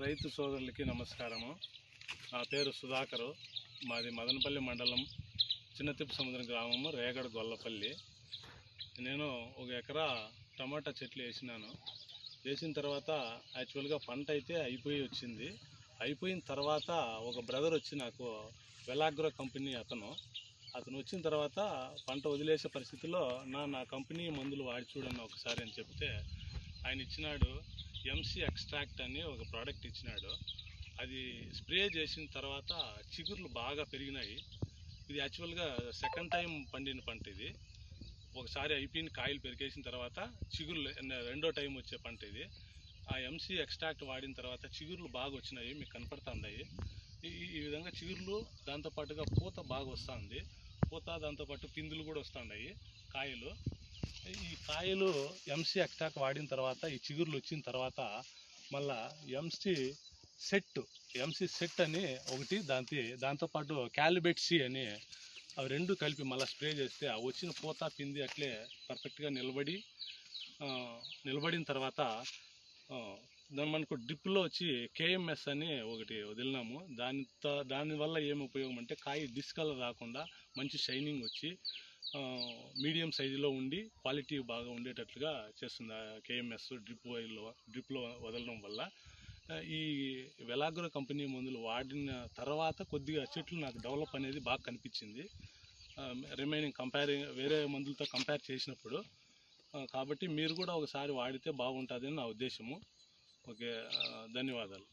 రైతు సోదరులకి నమస్కారము. నా పేరు సుధాకరు. మాది మదనపల్లి మండలం చిన్నతిప్పు సముద్రం గ్రామము రేగడ గొల్లపల్లి. నేను ఒక ఎకరా టమాటా చెట్లు వేసినాను. వేసిన తర్వాత యాక్చువల్గా పంట అయితే అయిపోయి వచ్చింది. అయిపోయిన తర్వాత ఒక బ్రదర్ వచ్చి నాకు వెలాగ్రో కంపెనీ అతను. అతను వచ్చిన తర్వాత పంట వదిలేసే పరిస్థితిలో నా నా కంపెనీ మందులు వాడి చూడన్న ఒకసారి అని చెప్తే ఆయన ఇచ్చినాడు. ఎంసీ ఎక్స్ట్రాక్ట్ అని ఒక ప్రోడక్ట్ ఇచ్చినాడు. అది స్ప్రే చేసిన తర్వాత చిగుర్లు బాగా పెరిగినాయి. ఇది యాక్చువల్గా సెకండ్ టైం పండిన పంట ఇది. ఒకసారి అయిపోయిన కాయలు పెరిగేసిన తర్వాత చిగుర్లు రెండో టైం వచ్చే పంట ఇది. ఆ ఎంసీ ఎక్స్ట్రాక్ట్ వాడిన తర్వాత చిగుర్లు బాగా వచ్చినాయి మీకు కనపడుతున్నాయి ఈ ఈ విధంగా చిగుర్లు దాంతోపాటుగా పూత బాగా వస్తుంది. పూత దాంతోపాటు పిందులు కూడా వస్తున్నాయి కాయలు. ఈ కాయలు ఎంసీ ఎక్స్టాక్ వాడిన తర్వాత ఈ చిగురులు వచ్చిన తర్వాత మళ్ళా ఎంసీ సెట్ ఎంసీ సెట్ అని ఒకటి దాంతో దాంతోపాటు క్యాలిబెట్ సి అని అవి రెండు కలిపి మళ్ళీ స్ప్రే చేస్తే ఆ వచ్చిన పూత పిండి అట్లే పర్ఫెక్ట్గా నిలబడి నిలబడిన తర్వాత ఆ, దాని మనకు డ్రిప్లో వచ్చి కేఎంఎస్ అని ఒకటి వదిలినాము. దానితో దానివల్ల ఏమి ఉపయోగం అంటే కాయ డిస్కలర్ రాకుండా మంచి షైనింగ్ వచ్చి మీడియం సైజులో ఉండి క్వాలిటీ బాగా ఉండేటట్లుగా చేస్తుంది కేఎంఎస్ డ్రిప్ వైల్లో డ్రిప్లో వదలడం వల్ల. ఈ వెలాగ్రో కంపెనీ మందులు వాడిన తర్వాత కొద్దిగా చెట్లు నాకు డెవలప్ అనేది బాగా కనిపించింది. రిమైనింగ్ కంపేరింగ్ వేరే మందులతో కంపేర్ చేసినప్పుడు కాబట్టి మీరు కూడా ఒకసారి వాడితే బాగుంటుందని నా ఉద్దేశము. ఓకే ధన్యవాదాలు.